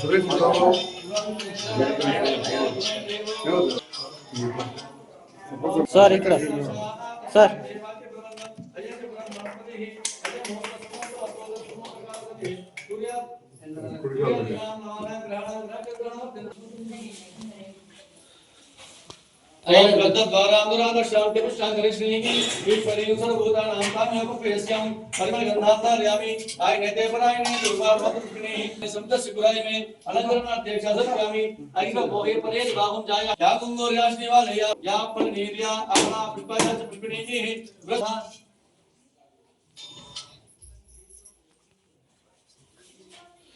సురేష్ మాట్లాడు. సార్ और गद्दा द्वारा अंदरान शाम के पुष्टां करिष्णीयि इ परियुसर भूतान अंताम योग पेस्याम परिमल गंधाता रयामि आय नेते पराय ने दुर्वार पत्रिणी समत सिगुराय में अनंतरना देक्षा सत्यामि अरिव मोहे परे बाहुम जाया या कुंगोर याशनी वाले या या पर नीर्या अपना पिपाया च पिपिणी व्रथा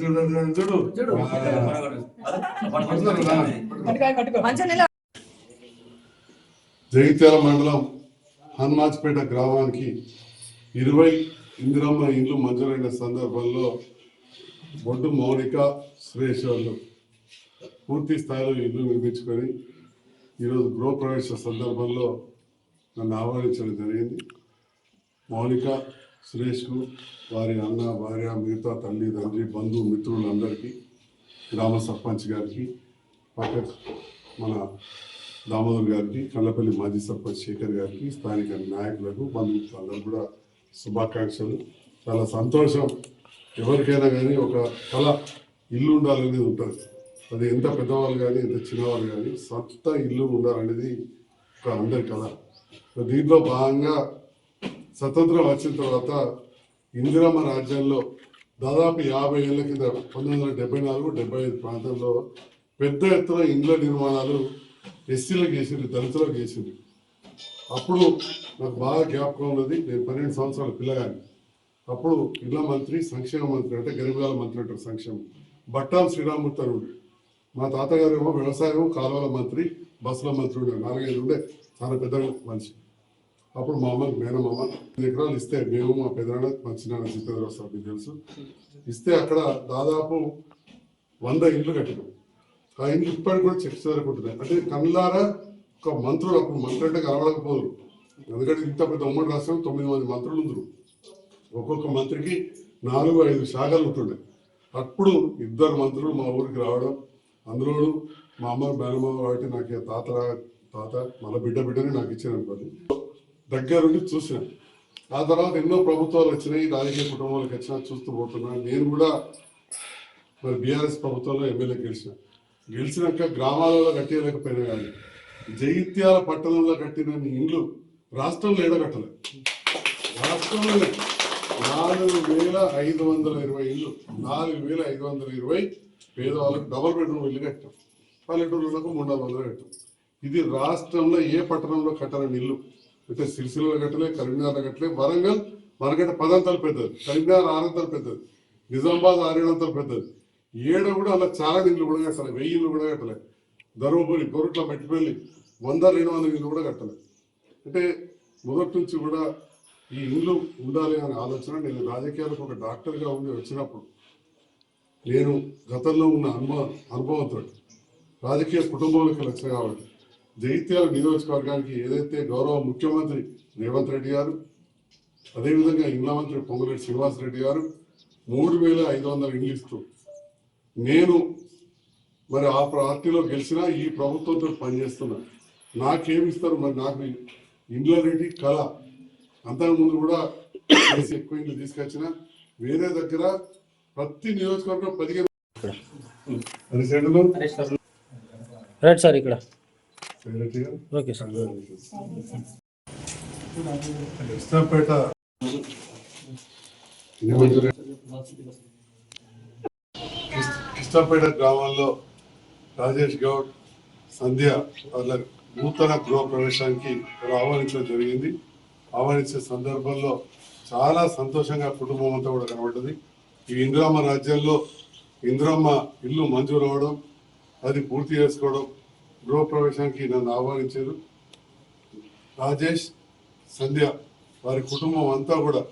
చూడు, చూడు, జగిత్యాల మండలం హనుమాజ్పేట గ్రామానికి ఇరవై ఇందిరమ్మ ఇండ్లు మంజూరైన సందర్భంలో బొడ్డు మౌనిక సురేష్ వాళ్ళు పూర్తి స్థాయిలో ఇల్లు నిర్మించుకొని ఈరోజు గృహప్రవేశ సందర్భంలో నన్ను ఆహ్వానించడం జరిగింది. మౌనిక సురేష్కు వారి అన్న భార్య మిగతా తల్లి తండ్రి బంధువు మిత్రులందరికీ గ్రామ సర్పంచ్ గారికి పక్క మన దామోదర్ గారికి కళ్ళపల్లి మాజీ సర్పంచ్ శేఖర్ గారికి స్థానిక నాయకులకు బంధువులందరూ కూడా శుభాకాంక్షలు. చాలా సంతోషం. ఎవరికైనా కానీ ఒక కళ ఇల్లు ఉండాలనేది ఉంటుంది. అది ఎంత పెద్దవాళ్ళు కానీ ఎంత చిన్నవాళ్ళు కానీ సొంత ఇల్లు ఉండాలనేది ఒక అందరి కళ. దీంట్లో భాగంగా స్వతంత్రం వచ్చిన తర్వాత ఇందిరమ్మ రాజ్యంలో దాదాపు యాభై ఏళ్ళ కింద పంతొమ్మిది వందల డెబ్బై నాలుగు డెబ్బై ఐదు ప్రాంతంలో పెద్ద ఎత్తున ఇండ్ల నిర్మాణాలు ఎస్సీలకు వేసింది దళితులకు వేసింది అప్పుడు నాకు బాగా జ్ఞాపకం ఉన్నది నేను పన్నెండు సంవత్సరాల పిల్లగాని అప్పుడు ఇళ్ళ మంత్రి సంక్షేమ మంత్రి అంటే గరిబాల మంత్రి అంటారు సంక్షేమం. బట్టాం శ్రీరామూర్తి అని ఉండే. మా తాతగారు ఏమో వ్యవసాయం కాలువల మంత్రి బస్సుల మంత్రి ఉండే. నాలుగైదు ఉండే. చాలా పెద్ద మనిషి. అప్పుడు మా అమ్మకి మేనమామ ఐదు ఎకరాలు ఇస్తే మేము మా పెదనాన్న మా చిన్న చిత్తూరు సార్ మీకు తెలుసు. ఇస్తే అక్కడ దాదాపు వంద ఇండ్లు కట్టినాం. ఆ ఇండ్లు ఇప్పటికి కూడా చెక్ జరుగుతున్నాయి అంటే కళ్ళారా ఒక మంత్రులు అప్పుడు మంత్రి అంటే కలవడకపోదు ఎందుకంటే ఇంత పెద్ద ఉమ్మడి రాష్ట్రం తొమ్మిది మంది మంత్రులు ఉందరు. ఒక్కొక్క మంత్రికి నాలుగు ఐదు శాఖలు ఉంటుండే. అప్పుడు ఇద్దరు మంత్రులు మా ఊరికి రావడం అందులో మా అమ్మ మేనమ్మ కాబట్టి నాకు ఈ తాత తాత మళ్ళీ బిడ్డ బిడ్డని నాకు ఇచ్చారనుకోండి. దగ్గరుండి చూసాను ఆ తర్వాత ఎన్నో ప్రభుత్వాలు వచ్చినాయి. రాజకీయ కుటుంబాలకు వచ్చినా చూస్తూ పోతున్నా. నేను కూడా మరి బీఆర్ఎస్ ప్రభుత్వంలో ఎమ్మెల్యే గెలిచిన. గెలిచినాక గ్రామాలలో కట్టేయలేకపోయినా కానీ జగిత్యాల పట్టణంలో కట్టిన ఇండ్లు రాష్ట్రంలో ఏడగట్టలేదు రాష్ట్రంలో నాలుగు వేల ఐదు వందల ఇరవై ఇల్లు నాలుగు వేల ఐదు వందల ఇరవై పేదవాళ్ళకు డబల్ బెడ్రూమ్ ఇల్లు కట్టాం. పల్లెటూరులకు మూడు వందలు కట్టాం ఇది రాష్ట్రంలో ఏ పట్టణంలో కట్టాలని ఇల్లు? అంటే సిరిసిల్ల గట్టలే కరీంనగర్లో గట్లే వరంగల్ మనకంటే పదంతలు పెద్దది. కరీంనగర్ ఆరంతలు పెద్దది. నిజామాబాద్ ఆరేడంతలు పెద్దది. ఏడ కూడా అలా చాలా ఇల్లు కూడా కట్టలే వెయ్యి ఇళ్ళు కూడా కట్టలే. ధర్మపురి గొరట్ల మెట్టిపల్లి వంద రెండు వందల ఇళ్ళు కూడా కట్టలే. అంటే మొదటి నుంచి కూడా ఈ ఇల్లు ఉండాలి అనే ఆలోచన నేను రాజకీయాలకు ఒక డాక్టర్గా ఉండి వచ్చినప్పుడు నేను గతంలో ఉన్న అనుభవ అనుభవంతో రాజకీయ కుటుంబంలోకి వచ్చిన కాబట్టి జగిత్యాల నియోజకవర్గానికి ఏదైతే గౌరవ ముఖ్యమంత్రి రేవంత్ రెడ్డి గారు అదేవిధంగా ఇండ్ల మంత్రి పొంగులేటి శ్రీనివాస్ రెడ్డి గారు మూడు వేల ఐదు వందల ఇస్తూ నేను మరి ఆ పార్టీలో గెలిచినా ఈ ప్రభుత్వంతో పనిచేస్తున్నా. నాకేమి ఇస్తారు మరి నాకు ఇండ్ల రెడ్డి కళ. అంతకుముందు కూడా కేసు ఎక్కువ ఇండ్లు తీసుకొచ్చిన వేరే దగ్గర ప్రతి నియోజకవర్గం పదిహేను. రైట్ సార్ ఇక్కడ. ఓకే సార్ కృష్ణపేట గ్రామంలో రాజేష్ గౌడ్ సంధ్య వాళ్ళ నూతన గృహ ప్రవేశానికి ఆహ్వానించడం జరిగింది. ఆహ్వానించే సందర్భంలో చాలా సంతోషంగా కుటుంబం అంతా కూడా కనబడ్డది ఈ ఇందిరామ రాజ్యంలో ఇందిరమ్మ ఇల్లు మంజూరు అవ్వడం అది పూర్తి చేసుకోవడం గృహప్రవేశానికి నన్ను ఆహ్వానించారు. రాజేష్ సంధ్య వారి కుటుంబం అంతా కూడా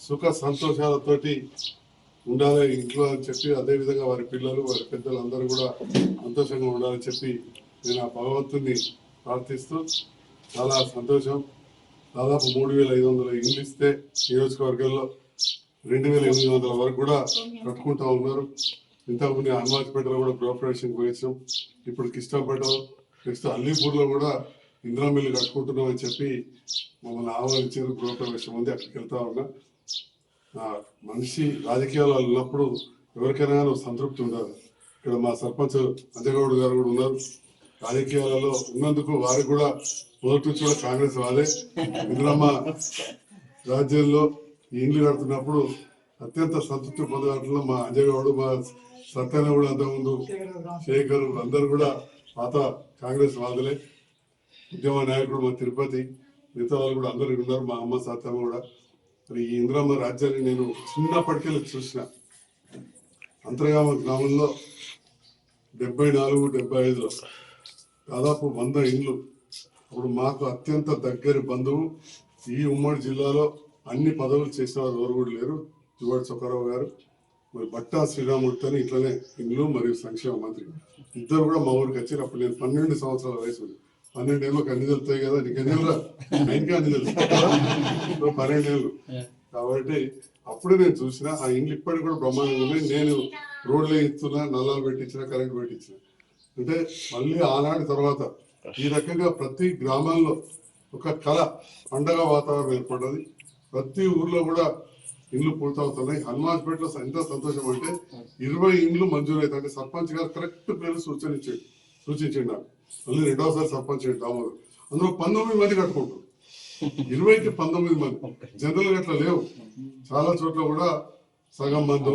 సుఖ సంతోషాలతోటి ఉండాలి ఇంట్లో అని చెప్పి అదే విధంగా వారి పిల్లలు వారి పెద్దలు అందరూ కూడా సంతోషంగా ఉండాలని చెప్పి నేను ఆ భగవంతుని ప్రార్థిస్తూ చాలా సంతోషం. దాదాపు మూడు వేల ఐదు వందల ఇండ్లు ఇస్తే నియోజకవర్గంలో రెండు వేల ఎనిమిది వందల వరకు కూడా కట్టుకుంటా ఉన్నారు. ఇంతకుముందు హనుమాజ్పేటలో కూడా గృహప్రవేశం పోయించాం ఇప్పుడు కిష్టంపేట నెక్స్ట్ అల్లీపూర్లో కూడా ఇందిరా మిల్లు కట్టుకుంటున్నాం అని చెప్పి మమ్మల్ని ఆహ్వానించారు. గృహప్రవేశం ఉంది అక్కడికి వెళ్తా ఉన్నా. మనిషి రాజకీయాలు ఉన్నప్పుడు ఎవరికైనా ఒక సంతృప్తి ఉండదు ఇక్కడ మా సర్పంచ్ అంజగౌడ్ గారు కూడా ఉన్నారు. రాజకీయాలలో ఉన్నందుకు వారికి కూడా మొదటి నుంచి కూడా కాంగ్రెస్ వాళ్ళే. ఇందిరమ్మ రాజ్యంలో ఈ ఇండ్లు కడుతున్నప్పుడు అత్యంత సంతృప్తి పొందడంలో మా అంజగౌడ్ మా సత్యన కూడా అంతకుముందు శేఖర్ అందరు కూడా పాత కాంగ్రెస్ వాదులే. ఉద్యమ నాయకుడు మా తిరుపతి మిగతా వాళ్ళు కూడా అందరూ ఉన్నారు మా అమ్మ సత్యమ్మ కూడా. మరి ఈ ఇందిరమ్మ రాజ్యాన్ని నేను చిన్నప్పటికెళ్ళి చూసిన. అంతర్గామ గ్రామంలో డెబ్బై నాలుగు డెబ్బై ఐదులో దాదాపు వంద ఇండ్లు. అప్పుడు మాకు అత్యంత దగ్గరి బంధువు. ఈ ఉమ్మడి జిల్లాలో అన్ని పదవులు చేసిన వారు ఎవరు కూడా లేరు. జువాడి చొక్కారావు గారు మరి బట్టా శ్రీరామూర్తి అని ఇట్లనే ఇండ్లు మరియు సంక్షేమ మంత్రి. ఇద్దరు కూడా మా ఊరికి వచ్చారు. అప్పుడు నేను పన్నెండు సంవత్సరాల వయసు ఉంది. పన్నెండు ఏళ్ళకి అన్ని తెలుస్తాయి కదా నీకు ఎన్ని అన్ని తెలుసు పన్నెండేళ్ళు కాబట్టి అప్పుడే నేను చూసిన ఆ ఇండ్లు ఇప్పటికి కూడా బ్రహ్మాండంగా ఉన్నాయి. నేను రోడ్లు ఇస్తున్నా నల్లాలు పెట్టించిన కరెంట్ పెట్టించిన. అంటే మళ్ళీ ఆనాటి తర్వాత ఈ రకంగా ప్రతి గ్రామంలో ఒక కళ పండగ వాతావరణం ఏర్పడ్డది. ప్రతి ఊర్లో కూడా ఇండ్లు పూర్తవుతున్నాయి హనుమాన్పేటలో ఎంత సంతోషం అంటే ఇరవై ఇండ్లు మంజూరు అవుతాయి. అంటే సర్పంచ్ గారు కరెక్ట్ పేరు సూచనించాడు సూచించండి నాకు మళ్ళీ రెండవసారి సర్పంచ్ దామోదర్. అందులో పంతొమ్మిది మంది కట్టుకుంటారు ఇరవైకి పంతొమ్మిది మంది. జనరల్గా అట్లా లేవు. చాలా చోట్ల కూడా సగం మంది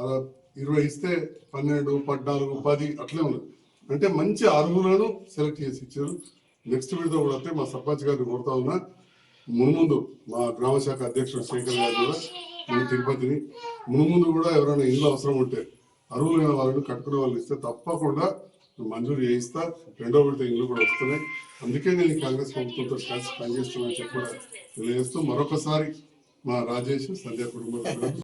అలా ఇరవై ఇస్తే పన్నెండు పద్నాలుగు పది అట్లే ఉన్నది అంటే మంచి అర్హులను సెలెక్ట్ చేసి ఇచ్చారు. నెక్స్ట్ విడత కూడా వస్తే మా సర్పంచ్ గారిని కోరుతా ఉన్నా. మున్ముందు మా గ్రామ శాఖ అధ్యక్షుడు శేఖర్ గారు కూడా మన తిరుపతిని. ముందు కూడా ఎవరైనా ఇల్లు అవసరం ఉంటే అర్హులైన వాళ్ళని కట్టుకునే వాళ్ళు ఇస్తే తప్పకుండా మంజూరు చేయిస్తా. రెండో విడత ఇల్లు కూడా వస్తున్నాయి. అందుకే నేను కాంగ్రెస్ ప్రభుత్వంతో కలిసి పనిచేస్తున్నానని చెప్పి కూడా తెలియజేస్తూ మరొకసారి మా రాజేష్ సంధ్యా కుటుంబం